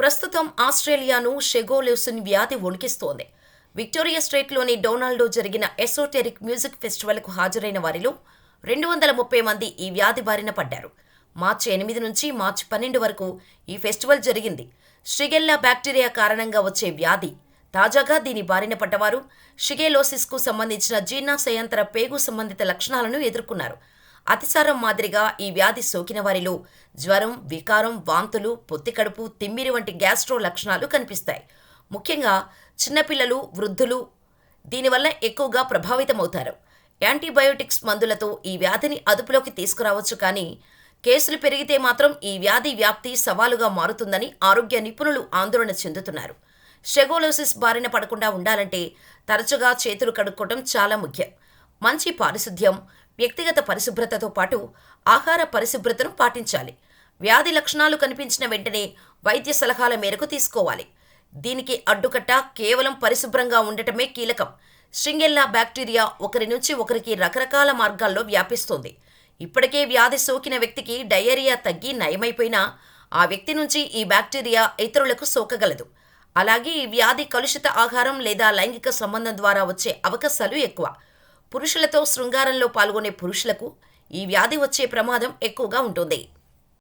ప్రస్తుతం ఆస్ట్రేలియాను షెగోలెవ్సిన్ వ్యాధి వణికిస్తోంది. విక్టోరియా స్ట్రేట్లోని డొనాల్డో జరిగిన ఎసోటెరిక్ మ్యూజిక్ ఫెస్టివల్కు హాజరైన వారిలో రెండు వందల ముప్పై మంది ఈ వ్యాధి బారిన పడ్డారు. మార్చి ఎనిమిది నుంచి మార్చి పన్నెండు వరకు ఈ ఫెస్టివల్ జరిగింది. షిగెల్లా బ్యాక్టీరియా కారణంగా వచ్చే వ్యాధి తాజాగా దీని బారిన పడ్డవారు షిగేలోసిస్కు సంబంధించిన జీర్ణాశయాంతర పేగు సంబంధిత లక్షణాలను ఎదుర్కొన్నారు. అతిసారం మాదిరిగా ఈ వ్యాధి సోకిన వారిలో జ్వరం వికారం వాంతులు పొత్తికడుపు తిమ్మిరి వంటి గ్యాస్ట్రో లక్షణాలు కనిపిస్తాయి. ముఖ్యంగా చిన్నపిల్లలు వృద్ధులు దీనివల్ల ఎక్కువగా ప్రభావితమవుతారు. యాంటీబయోటిక్స్ మందులతో ఈ వ్యాధిని అదుపులోకి తీసుకురావచ్చు కానీ కేసులు పెరిగితే మాత్రం ఈ వ్యాధి వ్యాప్తి సవాలుగా మారుతుందని ఆరోగ్య నిపుణులు ఆందోళన చెందుతున్నారు. షెగోలోసిస్ బారిన పడకుండా ఉండాలంటే తరచుగా చేతులు కడుక్కోవడం చాలా ముఖ్యం. మంచి పారిశుద్ధ్యం వ్యక్తిగత పరిశుభ్రతతో పాటు ఆహార పరిశుభ్రతను పాటించాలి. వ్యాధి లక్షణాలు కనిపించిన వెంటనే వైద్య సలహాల మేరకు తీసుకోవాలి. దీనికి అడ్డుకట్ట కేవలం పరిశుభ్రంగా ఉండటమే కీలకం. షింగెల్లా బ్యాక్టీరియా ఒకరి నుంచి ఒకరికి రకరకాల మార్గాల్లో వ్యాపిస్తుంది. ఇప్పటికే వ్యాధి సోకిన వ్యక్తికి డయేరియా తగ్గి నయమైపోయినా ఆ వ్యక్తి నుంచి ఈ బ్యాక్టీరియా ఇతరులకు సోకగలదు. అలాగే ఈ వ్యాధి కలుషిత ఆహారం లేదా లైంగిక సంబంధం ద్వారా వచ్చే అవకాశాలు ఎక్కువ. పురుషులతో శృంగారంలో పాల్గొనే పురుషులకు ఈ వ్యాధి వచ్చే ప్రమాదం ఎక్కువగా ఉంటుంది.